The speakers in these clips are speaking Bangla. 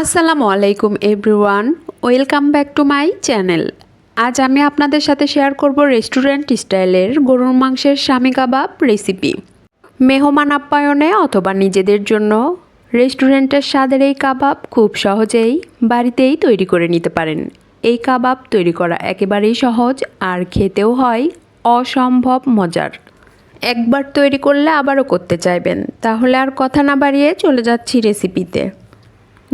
আসসালামু আলাইকুম everyone, welcome back to my channel. আজ আমি আপনাদের সাথে শেয়ার করব রেস্টুরেন্ট স্টাইলের গরুর মাংসের স্বামী কাবাব রেসিপি। মেহমান আপ্যায়নে অথবা নিজেদের জন্য রেস্টুরেন্টের স্বাদের এই কাবাব খুব সহজেই বাড়িতেই তৈরি করে নিতে পারেন। এই কাবাব তৈরি করা একেবারেই সহজ আর খেতেও হয় অসম্ভব মজার। একবার তৈরি করলে আবারও করতে চাইবেন। তাহলে আর কথা না বাড়িয়ে চলে যাচ্ছি রেসিপিতে।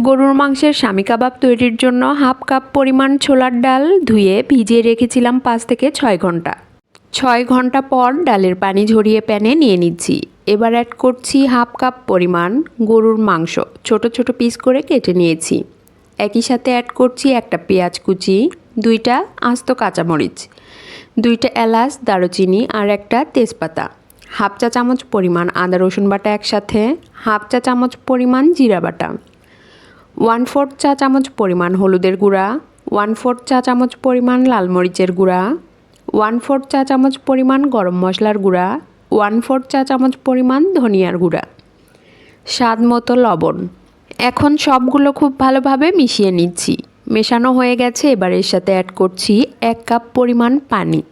গরুর মাংসের স্বামী কাবাব তৈরির জন্য হাফ কাপ পরিমাণ ছোলার ডাল ধুয়ে ভিজিয়ে রেখেছিলাম পাঁচ থেকে ছয় ঘণ্টা। ছয় ঘণ্টা পর ডালের পানি ঝরিয়ে প্যানে নিয়ে নিচ্ছি। এবার অ্যাড করছি হাফ কাপ পরিমাণ গরুর মাংস। ছোট ছোট পিস করে কেটে নিয়েছি। একই সাথে অ্যাড করছি একটা পেঁয়াজ কুচি, দুইটা আস্ত কাঁচামরিচ, দুইটা এলাচ, দারুচিনি আর একটা তেজপাতা। হাফ চা চামচ পরিমাণ আদা রসুন বাটা একসাথে, হাফ চা চামচ পরিমাণ জিরা বাটা। ওয়ান ফোর্থ চা চামচ পরিমাণ হলুদের গুঁড়া ওয়ান ফোর্থ চা চামচ পরিমাণ লাল মরিচের গুঁড়া ওয়ান ফোর্থ চা চামচ পরিমাণ গরম মশলার গুঁড়া ওয়ান ফোর্থ চা চামচ পরিমাণ ধনিয়ার গুঁড়া। স্বাদ মতো লবণ। এখন সবগুলো খুব ভালোভাবে মিশিয়ে নিচ্ছি। মেশানো হয়ে গেছে, এবার এর সাথে অ্যাড করছি এক কাপ পরিমাণ পানি।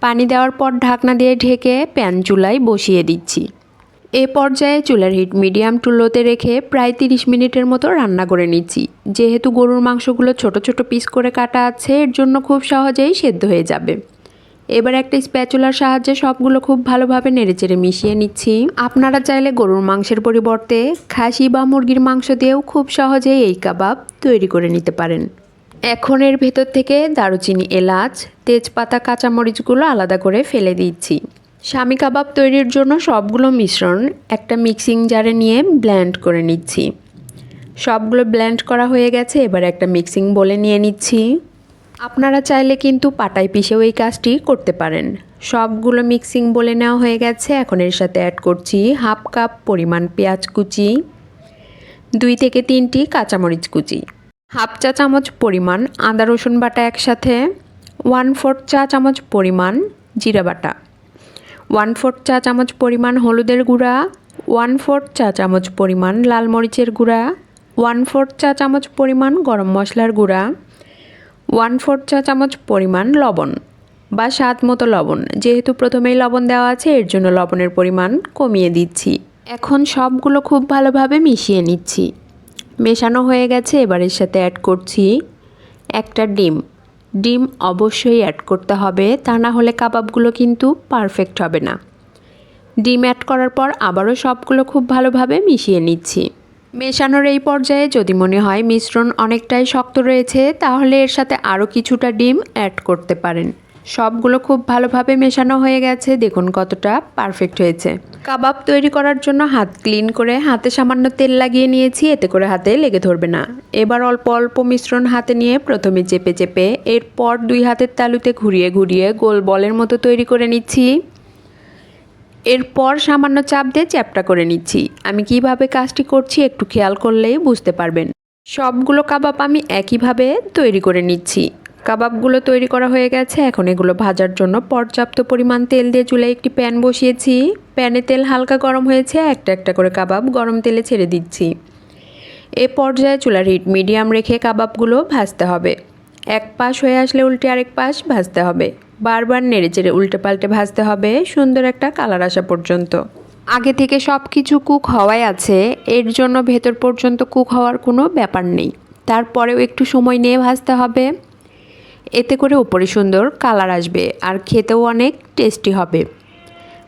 পানি দেওয়ার পর ঢাকনা দিয়ে ঢেকে প্যান চুলায় বসিয়ে দিচ্ছি। এ পর্যায়ে চুলার হিট মিডিয়াম টু লোতে রেখে প্রায় তিরিশ মিনিটের মতো রান্না করে নিচ্ছি। যেহেতু গরুর মাংসগুলো ছোট ছোট পিস করে কাটা আছে, এর জন্য খুব সহজেই সেদ্ধ হয়ে যাবে। এবার একটা স্প্যাচুলার সাহায্যে সবগুলো খুব ভালোভাবে নেড়েচেড়ে মিশিয়ে নিচ্ছি। আপনারা চাইলে গরুর মাংসের পরিবর্তে খাসি বা মুরগির মাংস দিয়েও খুব সহজেই এই কাবাব তৈরি করে নিতে পারেন। এখন এর ভেতর থেকে দারুচিনি এলাচ, তেজপাতা, কাঁচামরিচগুলো আলাদা করে ফেলে দিচ্ছি। স্বামী কাবাব তৈরির জন্য সবগুলো মিশ্রণ একটা মিক্সিং জারে নিয়ে ব্লেন্ড করে নিচ্ছি। সবগুলো ব্লেন্ড করা হয়ে গেছে, এবার একটা মিক্সিং বলে নিয়ে নিচ্ছি। আপনারা চাইলে কিন্তু পাটায় পিষেও এই কাজটি করতে পারেন। সবগুলো মিক্সিং বলে নেওয়া হয়ে গেছে, এখন এর সাথে অ্যাড করছি হাফ কাপ পরিমাণ পেঁয়াজ কুচি, দুই থেকে তিনটি কাঁচামরিচ কুচি, হাফ চা চামচ পরিমাণ আদা রসুন বাটা একসাথে ওয়ান ফোর্থ চা চামচ পরিমাণ জিরা বাটা। ওয়ান ফোর্থ চা চামচ পরিমাণ হলুদের গুঁড়া ওয়ান ফোর্থ চা চামচ পরিমাণ লাল মরিচের গুঁড়া ওয়ান ফোর্থ চা চামচ পরিমাণ গরম মশলার গুঁড়া ওয়ান ফোর্থ চা চামচ পরিমাণ লবণ বা স্বাদ মতো লবণ। যেহেতু প্রথমেই লবণ দেওয়া আছে, এর জন্য লবণের পরিমাণ কমিয়ে দিচ্ছি। এখন সবগুলো খুব ভালোভাবে মিশিয়ে নিচ্ছি। মেশানো হয়ে গেছে এবারের সাথে অ্যাড করছি একটা ডিম। ডিম অবশ্যই অ্যাড করতে হবে, তা না হলে কাবাবগুলো কিন্তু পারফেক্ট হবে না। ডিম অ্যাড করার পর আবারও সবগুলো খুব ভালোভাবে মিশিয়ে নিচ্ছি। মেশানোর এই পর্যায়ে যদি মনে হয় মিশ্রণ অনেকটাই শক্ত রয়েছে, তাহলে এর সাথে আরও কিছুটা ডিম অ্যাড করতে পারেন। সবগুলো খুব ভালোভাবে মেশানো হয়ে গেছে। দেখুন কতটা পারফেক্ট হয়েছে। কাবাব তৈরি করার জন্য হাত ক্লিন করে হাতে সামান্য তেল লাগিয়ে নিয়েছি, এতে করে হাতে লেগে ধরবে না। এবার অল্প অল্প মিশ্রণ হাতে নিয়ে প্রথমে চেপে চেপে এরপর দুই হাতের তালুতে ঘুরিয়ে ঘুরিয়ে গোল বলের মতো তৈরি করে নিচ্ছি। এরপর সামান্য চাপ দিয়ে চ্যাপটা করে নিচ্ছি। আমি কীভাবে কাজটি করছি একটু খেয়াল করলেই বুঝতে পারবেন। সবগুলো কাবাব আমি একইভাবে তৈরি করে নিচ্ছি। কাবাবগুলো তৈরি করা হয়ে গেছে। এখন এগুলো ভাজার জন্য পর্যাপ্ত পরিমাণ তেল দিয়ে চুলে একটি প্যান বসিয়েছি। প্যানে তেল হালকা গরম হয়েছে, একটা একটা করে কাবাব গরম তেলে ছেড়ে দিচ্ছি। এ পর্যায়ে চুলার হিট মিডিয়াম রেখে কাবাবগুলো ভাজতে হবে। এক পাশ হয়ে আসলে উল্টে আরেক পাশ ভাজতে হবে। বারবার নেড়ে চেড়ে উল্টে পাল্টে ভাজতে হবে, সুন্দর একটা কালার আসা পর্যন্ত। আগে থেকে সব কিছু কুক হওয়াই আছে, এর জন্য ভেতর পর্যন্ত কুক হওয়ার কোনো ব্যাপার নেই। তারপরেও একটু সময় নিয়ে ভাজতে হবে। এতে করে উপরে সুন্দর কালার আসবে আর খেতেও অনেক টেস্টি হবে।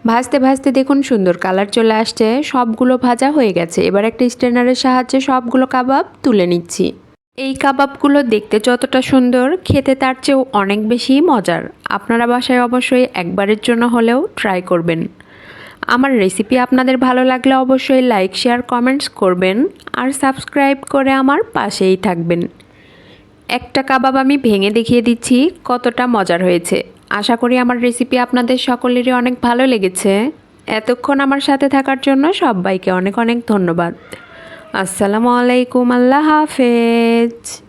ভাজতে ভাজতে দেখুন সুন্দর কালার চলে আসছে, সবগুলো ভাজা হয়ে গেছে। এবার একটা স্ট্রেনারের সাহায্যে সবগুলো কাবাব তুলে নিচ্ছি। এই কাবাবগুলো দেখতে যতটা সুন্দর, খেতে তার চেয়েও অনেক বেশি মজার। আপনারা বাসায় অবশ্যই একবারের জন্য হলেও ট্রাই করবেন। আমার রেসিপি আপনাদের ভালো লাগলে অবশ্যই লাইক শেয়ার কমেন্টস করবেন আর সাবস্ক্রাইব করে আমার পাশেই থাকবেন। একটা কাবাব আমি ভেঙে দেখিয়ে দিচ্ছি, কতটা মজার হয়েছে। আশা করি আমার রেসিপি আপনাদের সকলেরই অনেক ভালো লেগেছে। এতক্ষণ আমার সাথে থাকার জন্য সবাইকে অনেক অনেক ধন্যবাদ। আসসালামু আলাইকুম, আল্লাহ হাফেজ।